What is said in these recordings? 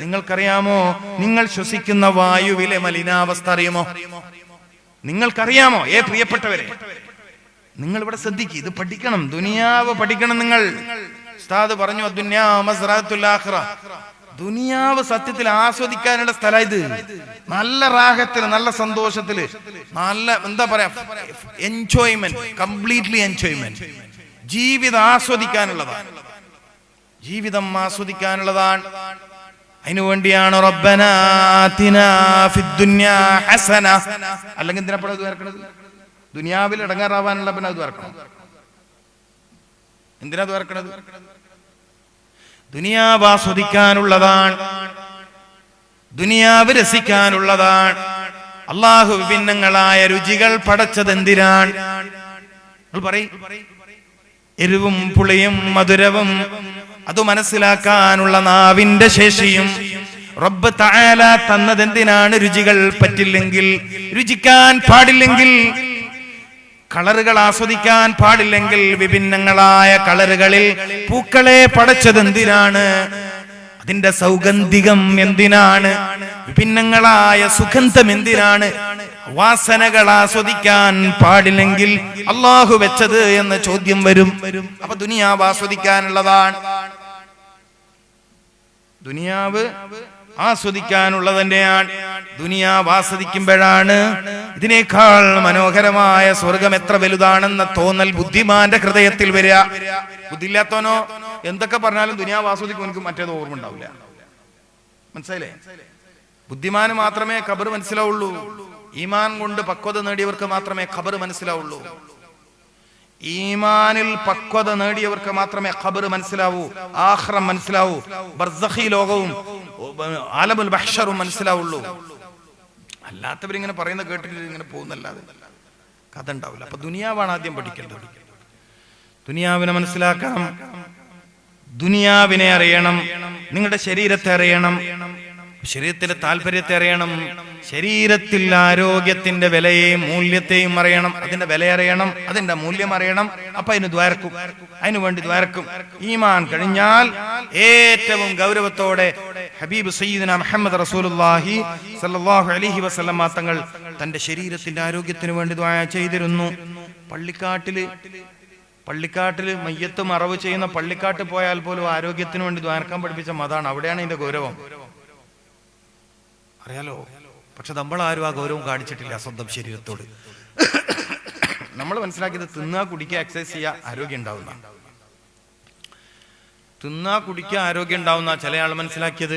നിങ്ങൾക്കറിയാമോ? നിങ്ങൾ ശ്വസിക്കുന്ന വായുവിലെ മലിനാവസ്ഥ അറിയുമോ? നിങ്ങൾക്കറിയാമോ? ഏ പ്രിയപ്പെട്ടവരെ നിങ്ങൾ ഇവിടെ ശ്രദ്ധിക്കുക ഇത് പഠിക്കണം ദുനിയാവ് പഠിക്കണം നിങ്ങൾ. ഉസ്താദ് പറഞ്ഞു. ദുനിയാവ് സത്യത്തിൽ ആസ്വദിക്കാനുള്ള സ്ഥലം ഇത്. നല്ല റാഹത്തിൽ നല്ല സന്തോഷത്തിൽ നല്ല എന്താ പറയാ എൻജോയ്മെന്റ് കംപ്ലീറ്റ്ലി എൻജോയ്മെന്റ് ജീവിതം ആസ്വദിക്കാനുള്ളതാണ്. ജീവിതം ആസ്വദിക്കാനുള്ളതാണ്. അതിനു വേണ്ടിയാണ് റബ്ബന ആതിനാ ഫിദ്ദുന്യാ ഹസന. അല്ലെങ്കിൽ വരക്കണത്? ദുനിയാവിൽ ഇടങ്ങാറാവാനുള്ള പിന്നെ അത് വരക്കണം. എന്തിനാ അത് വരക്കണത്? ദുനിയാവ് ആസ്വദിക്കാനുള്ളതാണ് ദുനിയാവ് രസിക്കാനുള്ളതാണ്. അള്ളാഹു വിഭിന്നങ്ങളായ രുചികൾ പടച്ചത് എന്തിനാണ്? എരിവും പുളിയും മധുരവും അത് മനസ്സിലാക്കാനുള്ള നാവിന്റെ ശേഷിയും റബ്ബ് തായാല തന്നതെന്തിനാണ് രുചികൾ പറ്റില്ലെങ്കിൽ രുചിക്കാൻ പാടില്ലെങ്കിൽ കളറുകൾ ആസ്വദിക്കാൻ പാടില്ലെങ്കിൽ വിഭിന്നങ്ങളായ കളറുകളിൽ പൂക്കളെ പടച്ചതെന്തിനാണ്? അതിന്റെ സൗഗന്ധികം എന്തിനാണ്? വിഭിന്നങ്ങളായ സുഗന്ധം എന്തിനാണ്? വാസനകൾ ആസ്വദിക്കാൻ പാടില്ലെങ്കിൽ അള്ളാഹു വെച്ചത് എന്ന ചോദ്യം വരും. അപ്പൊ ദുനിയാവ് ആസ്വദിക്കാനുള്ളതാണ്. ദുനിയാവ് ആസ്വദിക്കാനുള്ളത് തന്നെയാണ് ദുനിയാവ് ആസ്വദിക്കുമ്പോഴാണ് ഇതിനേക്കാൾ മനോഹരമായ സ്വർഗം എത്ര വലുതാണെന്ന തോന്നൽ ബുദ്ധിമാന്റെ ഹൃദയത്തിൽ വരിക. ബുദ്ധിയില്ലാത്തവനോ? എന്തൊക്കെ പറഞ്ഞാലും ദുനിയാവ് ആസ്വദിക്കും എനിക്ക് മറ്റേത് ഓർമ്മ ഉണ്ടാവില്ല. മനസ്സിലായില്ലേ? ബുദ്ധിമാന് മാത്രമേ ഖബർ മനസ്സിലാവുള്ളൂ. ഈമാൻ കൊണ്ട് പക്വത നേടിയവർക്ക് മാത്രമേ ഖബർ മനസ്സിലാവുള്ളൂ. ഈമാനിൽ പക്വത നേടിയവർക്ക് മാത്രമേ ഖബർ മനസ്സിലാവൂ ആഹ്റം മനസ്സിലാവൂ ബർസഖി ലോകവും ആലമുൽ ബഹ്ഷറും മനസ്സിലാവുള്ളൂ. അല്ലാത്തവരിങ്ങനെ പറയുന്ന കേട്ടിട്ട് ഇങ്ങനെ പോകുന്നല്ലാതെ കഥ ഉണ്ടാവില്ല അപ്പൊ ദുനിയാവാണ് ആദ്യം പഠിക്കേണ്ടത്. ദുനിയാവിനെ മനസ്സിലാക്കണം. ദുനിയാവിനെ അറിയണം. നിങ്ങളുടെ ശരീരത്തെ അറിയണം. ശരീരത്തിലെ താല്പര്യത്തെ അറിയണം. ശരീരത്തിൽ ആരോഗ്യത്തിന്റെ വിലയെയും മൂല്യത്തെയും അറിയണം. അതിന്റെ വില അറിയണം അതിന്റെ മൂല്യം അറിയണം. അപ്പൊ അതിന് ദ്വാരക്കും. അതിനു വേണ്ടി ദ്വാരക്കും. ഈമാൻ കഴിഞ്ഞാൽ ഏറ്റവും ഗൗരവത്തോടെ ഹബീബ് സയ്യിദിന മുഹമ്മദ് റസൂലുള്ളാഹി സല്ലല്ലാഹു അലൈഹി വസല്ലം തങ്ങൾ തന്റെ ശരീരത്തിന്റെ ആരോഗ്യത്തിന് വേണ്ടി ദ്വാ ചെയ്തിരുന്നു. പള്ളിക്കാട്ടിൽ പള്ളിക്കാട്ടിൽ മയ്യത്ത് മറവ് ചെയ്യുന്ന പള്ളിക്കാട്ട് പോയാൽ പോലും ആരോഗ്യത്തിന് വേണ്ടി ദ്വാരക്കാൻ പഠിപ്പിച്ച മതാണ്. അവിടെയാണ് ഇതിന്റെ ഗൗരവം. അറിയാലോ? പക്ഷെ നമ്മൾ ആരും ആ ഗൗരവം കാണിച്ചിട്ടില്ല സ്വന്തം ശരീരത്തോട്. നമ്മൾ മനസ്സിലാക്കിയത് തിന്നാ കുടിക്കുക എക്സസൈസ് ചെയ്യുക ആരോഗ്യം ഉണ്ടാവുന്ന. തിന്നാ കുടിക്കുക ആരോഗ്യം ഉണ്ടാവുന്ന ചില ആൾ മനസ്സിലാക്കിയത്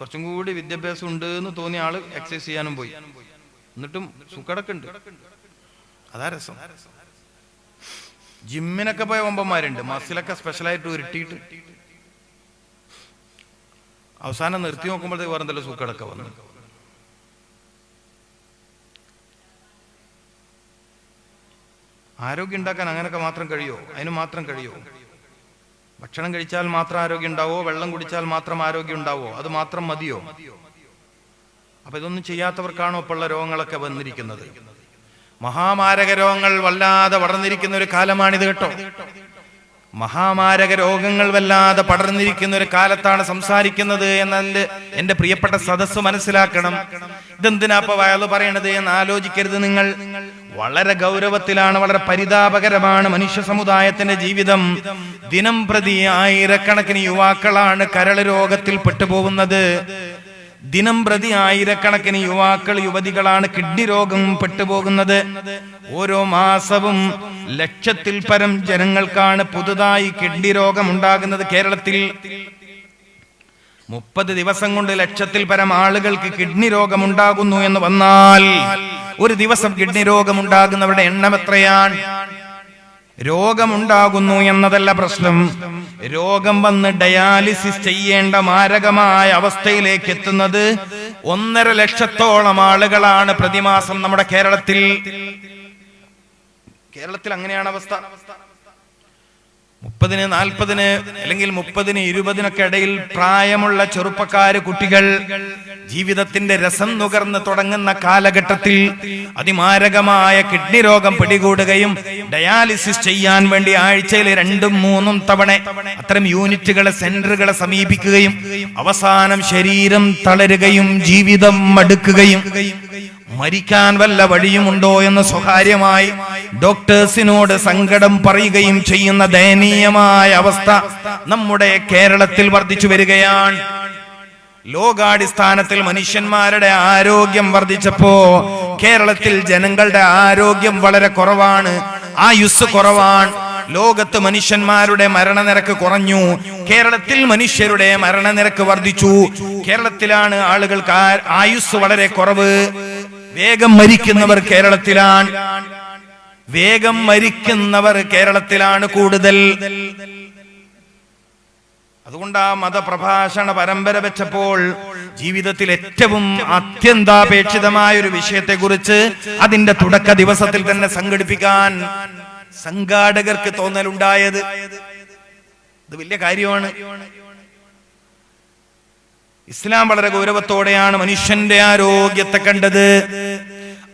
കുറച്ചും കൂടി വിദ്യാഭ്യാസം ഉണ്ട് എന്ന് തോന്നിയ ആൾ എക്സസൈസ് ചെയ്യാനും പോയി. എന്നിട്ടും സുഖടക്കുണ്ട്. അതാ രസം. ജിമ്മിനൊക്കെ പോയ ഒമ്പന്മാരുണ്ട് മസിലൊക്കെ സ്പെഷ്യലായിട്ട് ഉരുട്ടിയിട്ട് അവസാനം നിർത്തി നോക്കുമ്പോഴത്തേക്ക് വേറെ എന്തെല്ലാം സൂക്കടൊക്കെ വന്നു. ആരോഗ്യം ഉണ്ടാക്കാൻ അങ്ങനെയൊക്കെ മാത്രം കഴിയോ? അതിന് മാത്രം കഴിയോ? ഭക്ഷണം കഴിച്ചാൽ മാത്രം ആരോഗ്യം ഉണ്ടാവോ? വെള്ളം കുടിച്ചാൽ മാത്രം ആരോഗ്യം ഉണ്ടാവോ? അത് മാത്രം മതിയോ? അപ്പൊ ഇതൊന്നും ചെയ്യാത്തവർക്കാണോ ഇപ്പോൾ ഉള്ള രോഗങ്ങളൊക്കെ വന്നിരിക്കുന്നത്? മഹാമാരക രോഗങ്ങൾ വല്ലാതെ വളർന്നിരിക്കുന്ന ഒരു കാലമാണിത് കേട്ടോ. മഹാമാരക രോഗങ്ങൾ വല്ലാതെ പടർന്നിരിക്കുന്ന ഒരു കാലത്താണ് സംസാരിക്കുന്നത് എന്ന എന്റെ പ്രിയപ്പെട്ട സദസ്സ് മനസ്സിലാക്കണം. ഇതെന്തിനാ ഇപ്പൊ വയൽ പറയണത് എന്ന് ആലോചിക്കരുത് നിങ്ങൾ. വളരെ ഗൗരവത്തിലാണ് വളരെ പരിതാപകരമാണ് മനുഷ്യ സമുദായത്തിന്റെ ജീവിതം. ദിനം പ്രതി ആയിരക്കണക്കിന് യുവാക്കളാണ് കരൾ രോഗത്തിൽ പെട്ടുപോകുന്നത്. ദിനം പ്രതി ആയിരക്കണക്കിന് യുവാക്കൾ യുവതികളാണ് കിഡ്നി രോഗം പെട്ടുപോകുന്നത്. ഓരോ മാസവും ലക്ഷത്തിൽ പരം ജനങ്ങൾക്കാണ് പുതുതായി കിഡ്നി രോഗം ഉണ്ടാകുന്നത് കേരളത്തിൽ. മുപ്പത് ദിവസം കൊണ്ട് ലക്ഷത്തിൽ പരം ആളുകൾക്ക് കിഡ്നി രോഗം ഉണ്ടാകുന്നു എന്ന് വന്നാൽ ഒരു ദിവസം കിഡ്നി രോഗം ഉണ്ടാകുന്നവരുടെ എണ്ണം എത്രയാണ്? രോഗമുണ്ടാകുന്നു എന്നതല്ല പ്രശ്നം. രോഗം വന്ന് ഡയാലിസിസ് ചെയ്യേണ്ട മാരകമായ അവസ്ഥയിലേക്ക് എത്തുന്നത് ഒന്നര ലക്ഷത്തോളം ആളുകളാണ് പ്രതിമാസം നമ്മുടെ കേരളത്തിൽ. കേരളത്തിൽ അങ്ങനെയാണ് അവസ്ഥ. മുപ്പതിന് നാൽപ്പതിന് അല്ലെങ്കിൽ മുപ്പതിന് ഇരുപതിനൊക്കെ ഇടയിൽ പ്രായമുള്ള ചെറുപ്പക്കാര് കുട്ടികൾ ജീവിതത്തിന്റെ രസം നുകർന്ന് തുടങ്ങുന്ന കാലഘട്ടത്തിൽ അതിമാരകമായ കിഡ്നി രോഗം പിടികൂടുകയും ഡയാലിസിസ് ചെയ്യാൻ വേണ്ടി ആഴ്ചയിൽ രണ്ടും മൂന്നും തവണ അത്തരം യൂണിറ്റുകളെ സെന്ററുകളെ സമീപിക്കുകയും അവസാനം ശരീരം തളരുകയും ജീവിതം മടുക്കുകയും മരിക്കാൻ വല്ല വഴിയുമുണ്ടോ എന്ന് സ്വകാര്യമായി ഡോക്ടേഴ്സിനോട് സങ്കടം പറയുകയും ചെയ്യുന്ന ദയനീയമായ അവസ്ഥ നമ്മുടെ കേരളത്തിൽ വർദ്ധിച്ചു വരികയാണ്. ലോകാടിസ്ഥാനത്തിൽ മനുഷ്യന്മാരുടെ ആരോഗ്യം വർദ്ധിച്ചപ്പോ കേരളത്തിൽ ജനങ്ങളുടെ ആരോഗ്യം വളരെ കുറവാണ് ആയുസ് കുറവാണ്. ലോകത്ത് മനുഷ്യന്മാരുടെ മരണനിരക്ക് കുറഞ്ഞു കേരളത്തിൽ മനുഷ്യരുടെ മരണനിരക്ക് വർദ്ധിച്ചു. കേരളത്തിലാണ് ആളുകൾക്ക് ആയുസ് വളരെ കുറവ്. വേഗം മരിക്കുന്നവർ കേരളത്തിലാണ്. വേഗം മരിക്കുന്നവർ കേരളത്തിലാണ് കൂടുതൽ. അതുകൊണ്ട് ആ മതപ്രഭാഷണ പരമ്പര വെച്ചപ്പോൾ ജീവിതത്തിൽ ഏറ്റവും അത്യന്താപേക്ഷിതമായ ഒരു വിഷയത്തെക്കുറിച്ച് അതിന്റെ തുടക്ക ദിവസത്തിൽ തന്നെ സംഘടിപ്പിക്കാൻ സംഘാടകർക്ക് തോന്നലുണ്ടായത്. ഇത് വലിയ കാര്യമാണ്. ഇസ്ലാം വളരെ ഗൗരവത്തോടെയാണ് മനുഷ്യന്റെ ആരോഗ്യത്തെ കണ്ടത്.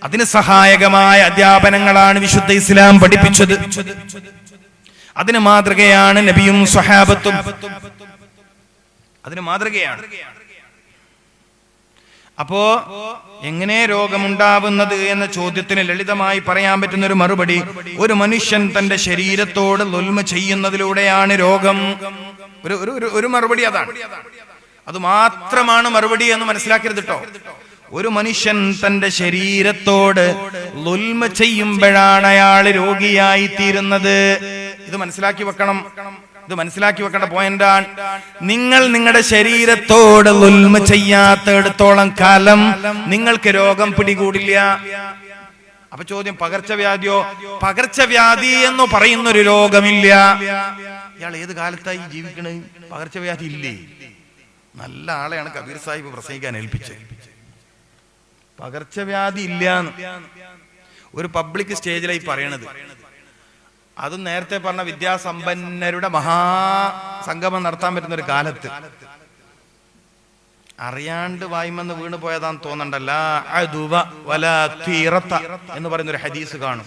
അതിന് സഹായകമായ അധ്യാപനങ്ങളാണ് വിശുദ്ധ ഇസ്ലാം പഠിപ്പിച്ചത്. അതിന് മാതൃകയാണ് നബിയും സ്വഹാബത്തും. അതിന് മാതൃകയാണ്. അപ്പോ എങ്ങനെ രോഗമുണ്ടാവുന്നത് എന്ന ചോദ്യത്തിന് ലളിതമായി പറയാൻ പറ്റുന്ന ഒരു മറുപടി ഒരു മനുഷ്യൻ തന്റെ ശരീരത്തോട് ലുൽമ ചെയ്യുന്നതിലൂടെയാണ് രോഗം. ഒരു ഒരു മറുപടി അതാണ്. അത് മാത്രമാണ് മറുപടി എന്ന് മനസ്സിലാക്കരുത് കേട്ടോ ഒരു മനുഷ്യൻ തന്റെ ശരീരത്തോട് ലുൽമ ചെയ്യുമ്പോഴാണ് അയാൾ രോഗിയായി തീരുന്നത്. ഇത് മനസ്സിലാക്കി വെക്കണം. ഇത് മനസ്സിലാക്കി വെക്കേണ്ട പോയിന്റാണ് നിങ്ങൾ നിങ്ങളുടെ ശരീരത്തോട് ലുൽമ ചെയ്യാത്തടത്തോളം കാലം നിങ്ങൾക്ക് രോഗം പിടികൂടില്ല. അപ്പൊ ചോദ്യം പകർച്ചവ്യാധിയോ? പകർച്ചവ്യാധി എന്ന് പറയുന്ന ഒരു രോഗമില്ല. ഇയാൾ ഏത് കാലത്തായി ജീവിക്കണേ? പകർച്ചവ്യാധി ഇല്ലേ? നല്ല ആളെയാണ് കബീർ സാഹിബ് പ്രസംഗിക്കാൻ ഏൽപ്പിച്ചത്. പകർച്ചവ്യാധി ഇല്ലാന്ന്. ഒരു പബ്ലിക് സ്റ്റേജിലായി പറയണത്. അത് നേരത്തെ പറഞ്ഞ വിദ്യാസമ്പന്നരുടെ മഹാസംഗമം നടത്താൻ പറ്റുന്ന ഒരു കാലത്ത്. അറിയാണ്ട് വായ്മെന്ന് വീണ് പോയതാന്ന് തോന്നണ്ടല്ല. എന്ന് പറയുന്ന ഒരു ഹദീസ് കാണും.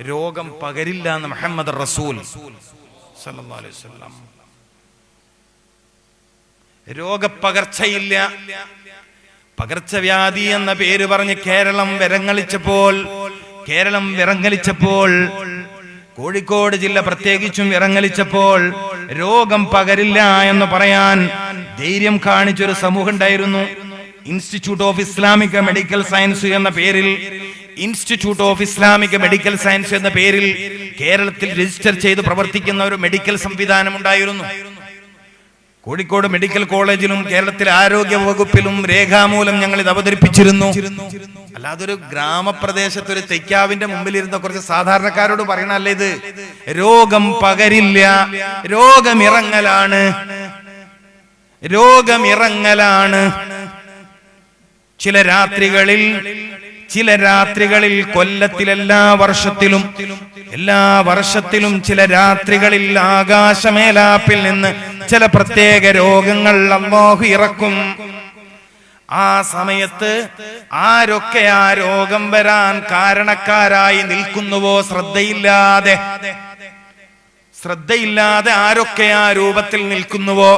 രോഗം പകരില്ല എന്ന് മുഹമ്മദ് റസൂൽ രോഗപ്പകർച്ചയില്ല പകർച്ചവ്യാധി എന്ന പേര് പറഞ്ഞ് കേരളം വിരങ്ങളിച്ചപ്പോൾ കേരളം വിറങ്ങലിച്ചപ്പോൾ കോഴിക്കോട് ജില്ല പ്രത്യേകിച്ചും വിറങ്ങലിച്ചപ്പോൾ രോഗം പകരില്ല എന്ന് പറയാൻ ധൈര്യം കാണിച്ചൊരു സമൂഹം ഉണ്ടായിരുന്നു. Institute of Islamic medical science എന്ന പേരിൽ institute of Islamic medical science എന്ന പേരിൽ കേരളത്തിൽ രജിസ്റ്റർ ചെയ്ത് പ്രവർത്തിക്കുന്ന ഒരു മെഡിക്കൽ സംവിധാനം ഉണ്ടായിരുന്നു. കോഴിക്കോട് മെഡിക്കൽ കോളേജിലും കേരളത്തിലെ ആരോഗ്യ വകുപ്പിലും രേഖാമൂലം ഞങ്ങൾ ഇത് അവതരിപ്പിച്ചിരുന്നു. അല്ലാതെ ഒരു ഗ്രാമപ്രദേശത്ത് ഒരു തെയ്ക്കാവിന്റെ മുമ്പിലിരുന്ന കുറച്ച് സാധാരണക്കാരോട് പറയണല്ലേ ഇത്? രോഗം പകരില്ല. രോഗമിറങ്ങലാണ്. രോഗമിറങ്ങലാണ്. ചില രാത്രികളിൽ ചില രാത്രികളിൽ കൊല്ലത്തിൽ എല്ലാ വർഷത്തിലും എല്ലാ വർഷത്തിലും ചില രാത്രികളിൽ ആകാശമേലാപ്പിൽ നിന്ന് ചില പ്രത്യേക രോഗങ്ങൾ അള്ളാഹു ഇറക്കും. ആ സമയത്ത് ആരൊക്കെ ആ രോഗം വരാൻ കാരണക്കാരായി നിൽക്കുന്നുവോ ശ്രദ്ധയില്ലാതെ? ശ്രദ്ധയില്ലാതെ ആരൊക്കെ ആ രൂപത്തിൽ നിൽക്കുന്നുവോ?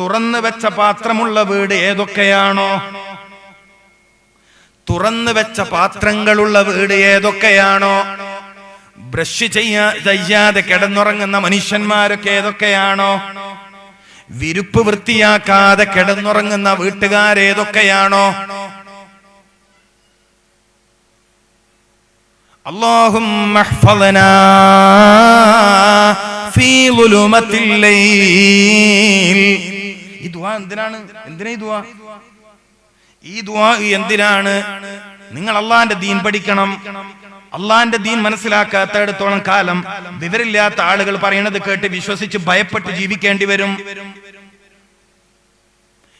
തുറന്നു വെച്ച പാത്രമുള്ള വീട് ഏതൊക്കെയാണോ? തുറന്നു വെച്ച പാത്രങ്ങളുള്ള വീട് ഏതൊക്കെയാണോ? ബ്രഷ് ചെയ്യാ ചെയ്യാതെ കിടന്നുറങ്ങുന്ന മനുഷ്യന്മാരൊക്കെ ഏതൊക്കെയാണോ? വിരുപ്പ് വൃത്തിയാക്കാതെ കിടന്നുറങ്ങുന്ന വീട്ടുകാരേതൊക്കെയാണോ اللهم احفظنا في ظلمة الليل ഈ ദുആ എന്തിനാണ് എന്തിനാ ഈ ദുആ ഈ ദുആ എന്തിനാണ് നിങ്ങൾ അള്ളാന്റെ ദീൻ പഠിക്കണം അള്ളാന്റെ ദീൻ മനസ്സിലാക്കാത്തടത്തോളം കാലം വിവരില്ലാത്ത ആളുകൾ പറയണത് കേട്ട് വിശ്വസിച്ച് ഭയപ്പെട്ട് ജീവിക്കേണ്ടി വരും.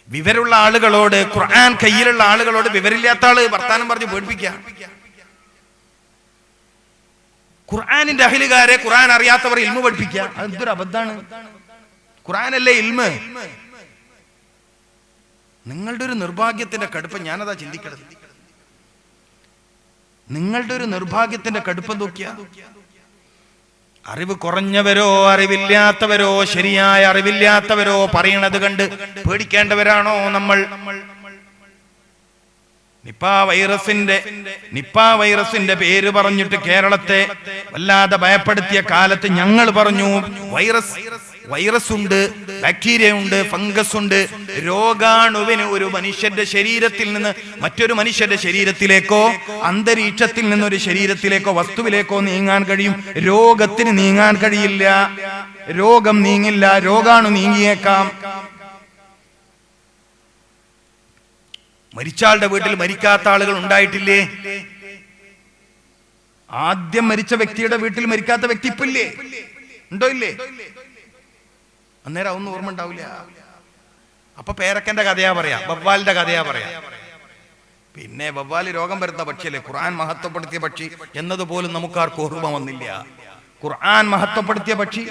വിവരമുള്ള ആളുകളോട് ഖുർആൻ കയ്യിലുള്ള ആളുകളോട് വിവരില്ലാത്ത ആൾ വർത്താനം പറഞ്ഞ് പേടിപ്പിക്കുക. ഖുർആാനിന്റെ അഹിലുകാരെ ഖുർആൻ അറിയാത്തവർ ഇൽമ പഠിപ്പിക്കുക. അതൊരു അബദ്ധാണ് ഖുർആനല്ലേ ഇൽമ? നിങ്ങളുടെ ഒരു നിർഭാഗ്യത്തിന്റെ കടുപ്പം ഞാനതാ ചിന്തിക്കണത്. നിങ്ങളുടെ ഒരു നിർഭാഗ്യത്തിന്റെ കടുപ്പം നോക്കിയ? അറിവ് കുറഞ്ഞവരോ അറിവില്ലാത്തവരോ ശരിയായ അറിവില്ലാത്തവരോ പറയണത് കണ്ട് പേടിക്കേണ്ടവരാണോ നമ്മൾ? നിപ്പ വൈറസിന്റെ നിപ്പ വൈറസിന്റെ പേര് പറഞ്ഞിട്ട് കേരളത്തെ വല്ലാതെ ഭയപ്പെടുത്തിയ കാലത്ത് ഞങ്ങൾ പറഞ്ഞു വൈറസ് വൈറസ് ഉണ്ട് ബാക്ടീരിയ ഉണ്ട് ഫംഗസ് ഉണ്ട് രോഗാണുവിന് ഒരു മനുഷ്യന്റെ ശരീരത്തിൽ നിന്ന് മറ്റൊരു മനുഷ്യന്റെ ശരീരത്തിലേക്കോ അന്തരീക്ഷത്തിൽ നിന്ന് ഒരു ശരീരത്തിലേക്കോ വസ്തുവിലേക്കോ നീങ്ങാൻ കഴിയും. രോഗത്തിന് നീങ്ങാൻ കഴിയില്ല. രോഗം നീങ്ങില്ല. രോഗാണു നീങ്ങിയേക്കാം. മരിച്ചാളുടെ വീട്ടിൽ മരിക്കാത്ത ആളുകൾ ഉണ്ടായിട്ടില്ലേ? ആദ്യം മരിച്ച വ്യക്തിയുടെ വീട്ടിൽ മരിക്കാത്ത വ്യക്തി ഇപ്പില്ലേ ഉണ്ടോ ഇല്ലേ? അന്നേരം അതൊന്നും ഓർമ്മ ഉണ്ടാവില്ല. അപ്പൊ പേരക്കന്റെ കഥയാ പറയാ ബവ്വാലിന്റെ കഥയാ പറയാ. പിന്നെ ബവ്വാൽ രോഗം വരുന്ന പക്ഷിയല്ലേ? ഖുർആൻ മഹത്വപ്പെടുത്തിയ പക്ഷി എന്നതുപോലും നമുക്കാർക്കും ഓർമ്മ വന്നില്ല. ഖുർആൻ മഹത്വപ്പെടുത്തിയ പക്ഷി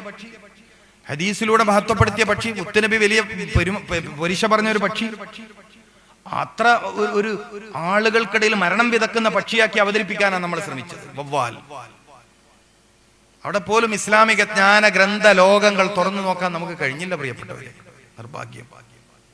ഹദീസിലൂടെ മഹത്വപ്പെടുത്തിയ പക്ഷി മുത്തനബി വലിയ പെരുമ- പെ- പറഞ്ഞ ഒരു പക്ഷി. അത്ര ഒരു- ആളുകൾക്കിടയിൽ മരണം വിതക്കുന്ന പക്ഷിയാക്കി അവതരിപ്പിക്കാനാണ് നമ്മൾ ശ്രമിച്ചത് വവ്വാൽ. അവിടെ പോലും ഇസ്ലാമിക ജ്ഞാന ഗ്രന്ഥ ലോകങ്ങൾ തുറന്നു നോക്കാൻ നമുക്ക് കഴിഞ്ഞില്ല പ്രിയപ്പെട്ടവരെ. നിർഭാഗ്യം.